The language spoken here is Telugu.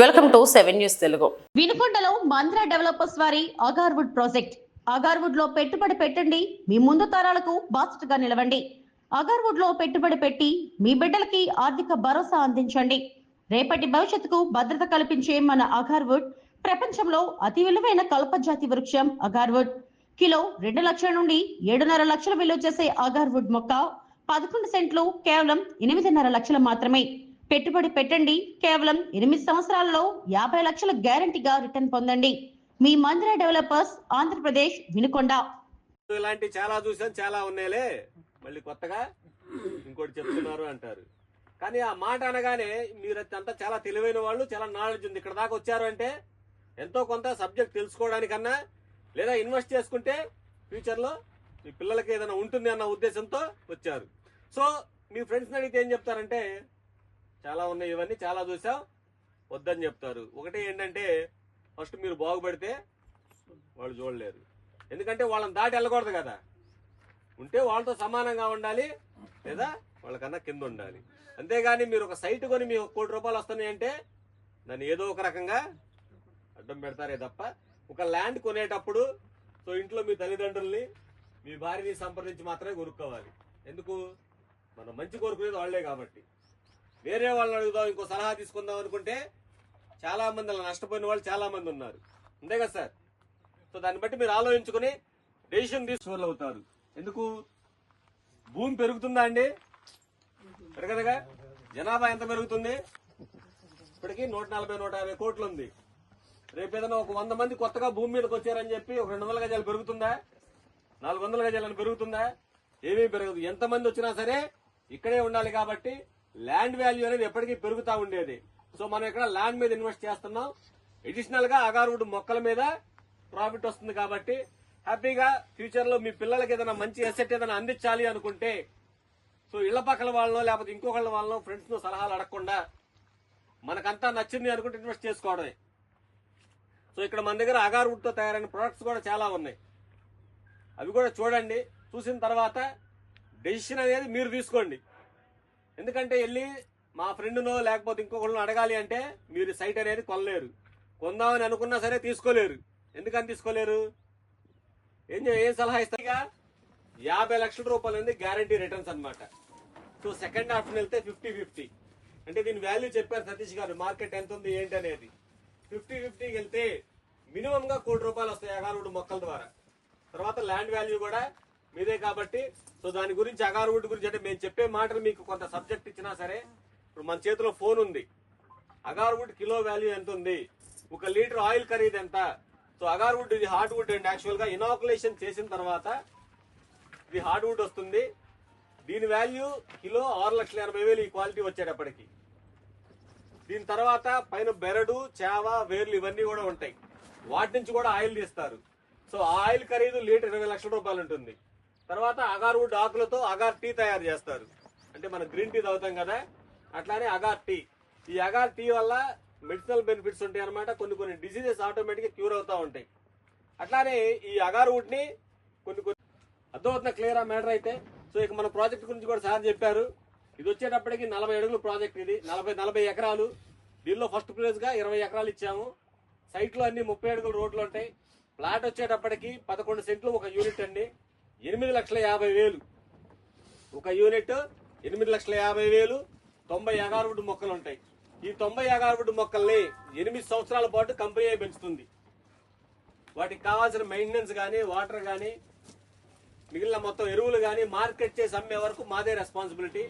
Welcome to seven news Telugu. వినుకొండలో Mandra developers వారి అగార్వుడ్ ప్రాజెక్ట్. అగార్వుడ్లో పెట్టుబడి పెట్టండి మీ ముందు తరాలకు బాసటగా నిలవండి. అగార్వుడ్లో పెట్టుబడి పెట్టి మీ బిడ్డలకి ఆర్థిక భరోసా అందించండి. రేపటి భవిష్యత్తుకు భద్రత కల్పించే మన అగార్వుడ్ ప్రపంచంలో అతి విలువైన కల్పజాతి వృక్షం అగార్వుడ్. కిలో రెండు లక్షల నుండి ఏడున్నర లక్షల విలువ చేసే అగార్వుడ్ మొక్క పదకొండు సెంట్లు కేవలం ఎనిమిదిన్నర లక్షలు మాత్రమే. పెట్టుబడి పెట్టండి. కేవలం ఎనిమిది సంవత్సరాలలో యాభై లక్షల గ్యారంటీగా రిటర్న్ పొందండి. మీ మందిర డెవలపర్స్ ఆంధ్రప్రదేశ్ వినుకొండ. ఇలాంటి చాలా చూసాం చాలా ఉన్నాయిలే. మళ్ళీ కొత్తగా ఇంకోటి చెప్తున్నారు అంటారు. కానీ ఆ మాట అనగానే మీరు అంతా చాలా తెలివైన వాళ్ళు చాలా నాలెడ్జ్ ఉంది. ఇక్కడ దాకా వచ్చారు అంటే ఎంతో కొంత సబ్జెక్ట్ తెలుసుకోవడానికన్నా లేదా ఇన్వెస్ట్ చేసుకుంటే ఫ్యూచర్లో మీ పిల్లలకి ఏదైనా ఉంటుంది అన్న ఉద్దేశంతో వచ్చారు. సో మీ ఫ్రెండ్స్ని అడిగితే ఏం చెప్తారంటే చాలా ఉన్నాయి ఇవన్నీ చాలా చూసాం. వద్దని చెప్తారు. ఒకటే ఏంటంటే ఫస్ట్ మీరు బాగుపడితే వాళ్ళు చూడలేరు. ఎందుకంటే వాళ్ళని దాటి వెళ్ళకూడదు కదా. ఉంటే వాళ్ళతో సమానంగా ఉండాలి లేదా వాళ్ళకన్నా కింద ఉండాలి. అంతేగాని మీరు ఒక సైట్ కొని మీ కోటి రూపాయలు వస్తున్నాయి అంటే దాన్ని ఏదో ఒక రకంగా అడ్డం పెడతారే తప్ప ఒక ల్యాండ్ కొనేటప్పుడు సో ఇంట్లో మీ తల్లిదండ్రుల్ని మీ భార్యని సంప్రదించి మాత్రమే కొనుక్కోవాలి. ఎందుకు? మనం మంచి కోరుకునేది వాళ్ళే కాబట్టి. వేరే వాళ్ళని అడుగుదాం ఇంకో సలహా తీసుకుందాం అనుకుంటే చాలా మంది అలా నష్టపోయిన వాళ్ళు చాలా మంది ఉన్నారు. అంతే కదా సార్? సో దాన్ని బట్టి మీరు ఆలోచించుకుని డెసిషన్ తీసుకోవాలి అవుతారు. ఎందుకు? భూమి పెరుగుతుందా అండి? పెరగదుగా? జనాభా ఎంత పెరుగుతుంది? ఇప్పటికి నూట నలభై నూట యాభై కోట్లు ఉంది. రేపు ఏదైనా ఒక వంద మంది కొత్తగా భూమి మీదకి వచ్చారని చెప్పి ఒక రెండు వందల గజాలు పెరుగుతుందా? నాలుగు వందల గజాలను పెరుగుతుందా? ఏమీ పెరగదు. ఎంతమంది వచ్చినా సరే ఇక్కడే ఉండాలి కాబట్టి ల్యాండ్ వాల్యూ అనేది ఎప్పటికీ పెరుగుతూ ఉండేది. సో మనం ఇక్కడ ల్యాండ్ మీద ఇన్వెస్ట్ చేస్తున్నాం. అడిషనల్గా అగార్వుడ్ మొక్కల మీద ప్రాఫిట్ వస్తుంది కాబట్టి హ్యాపీగా ఫ్యూచర్లో మీ పిల్లలకి ఏదైనా మంచి ఎసెట్ ఏదైనా అందించాలి అనుకుంటే సో ఇళ్ళ పక్కల వాళ్ళనో లేకపోతే ఇంకొకళ్ళ వాళ్ళనో ఫ్రెండ్స్ను సలహాలు అడగకుండా మనకంతా నచ్చింది అనుకుంటే ఇన్వెస్ట్ చేసుకోవడమే. సో ఇక్కడ మన దగ్గర అగార్వుడ్తో తయారైన ప్రొడక్ట్స్ కూడా చాలా ఉన్నాయి. అవి కూడా చూడండి. చూసిన తర్వాత డెసిషన్ అనేది మీరు తీసుకోండి. ఎందుకంటే వెళ్ళి మా ఫ్రెండ్నో లేకపోతే ఇంకొకళ్ళని అడగాలి అంటే మీరు సైట్ అనేది కొనలేరు. కొందామని అనుకున్నా సరే తీసుకోలేరు. ఎందుకని తీసుకోలేరు? ఏం ఏం సలహా ఇస్తాయిగా యాభై లక్షల రూపాయలు అనేది గ్యారంటీ రిటర్న్స్ అనమాట సో సెకండ్ హాఫ్ వెళ్తే ఫిఫ్టీ ఫిఫ్టీ అంటే దీని వాల్యూ చెప్పారు సతీష్ గారు మార్కెట్ ఎంత ఉంది ఏంటి అనేది. ఫిఫ్టీ ఫిఫ్టీకి వెళ్తే మినిమంగా కోటి రూపాయలు వస్తాయి అగారువుడ్ మొక్కల ద్వారా. తర్వాత ల్యాండ్ వాల్యూ కూడా మీదే కాబట్టి సో దాని గురించి అగారువుడ్ గురించి అంటే మేము చెప్పే మాటలు మీకు కొంత సబ్జెక్ట్ ఇచ్చినా సరే ఇప్పుడు మన చేతిలో ఫోన్ ఉంది. అగార్వుడ్ కిలో వాల్యూ ఎంత ఉంది? ఒక లీటర్ ఆయిల్ ఖరీదు ఎంత? సో అగార్వుడ్ ఇది హార్డ్వుడ్ అండి యాక్చువల్గా ఇనాకులేషన్ చేసిన తర్వాత ఇది హార్డ్వుడ్ వస్తుంది. దీని వాల్యూ కిలో ఆరు లక్షల ఎనభై వేలు ఈ క్వాలిటీ వచ్చేటప్పటికి. దీని తర్వాత పైన బెరడు చేవ వేర్లు ఇవన్నీ కూడా ఉంటాయి. వాటి నుంచి కూడా ఆయిల్ తీస్తారు. సో ఆ ఆయిల్ ఖరీదు లీటర్ ఇరవై లక్షల రూపాయలు ఉంటుంది. తర్వాత అగార్ వుడ్ ఆకులతో అగార్ టీ తయారు చేస్తారు. అంటే మనం గ్రీన్ టీ తాగుతాం కదా అట్లానే అగార్ టీ ఈ అగార్ టీ వల్ల మెడిసినల్ బెనిఫిట్స్ ఉంటాయి అనమాట కొన్ని కొన్ని డిసీజెస్ ఆటోమేటిక్గా క్యూర్ అవుతూ ఉంటాయి. అట్లానే ఈ అగార్ వుడ్ని కొన్ని కొన్ని అర్థమవుతున్న క్లియర్ ఆ మ్యాటర్ అయితే సో ఇక మన ప్రాజెక్ట్ గురించి కూడా సార్ చెప్పారు. ఇది వచ్చేటప్పటికి నలభై అడుగుల ప్రాజెక్ట్ ఇది. నలభై నలభై ఎకరాలు. దీనిలో ఫస్ట్ ప్లేస్గా ఇరవై ఎకరాలు ఇచ్చాము. సైట్లో అన్ని ముప్పై అడుగుల రోడ్లు ఉంటాయి. ప్లాట్ వచ్చేటప్పటికి పదకొండు సెంట్లు ఒక యూనిట్ అండి. ఎనిమిది లక్షల యాభై వేలు. ఒక యూనిట్ ఎనిమిది లక్షల యాభై వేలు తొంభై అగారువుడ్ మొక్కలు ఉంటాయి. ఈ తొంభై అగారువుడ్ మొక్కల్ని ఎనిమిది సంవత్సరాల పాటు కంపెనీ పెంచుతుంది. వాటికి కావాల్సిన మెయింటెనెన్స్ కానీ వాటర్ కానీ మిగిలిన మొత్తం ఎరువులు కానీ మార్కెట్ చేసి అమ్మే వరకు మాదే రెస్పాన్సిబిలిటీ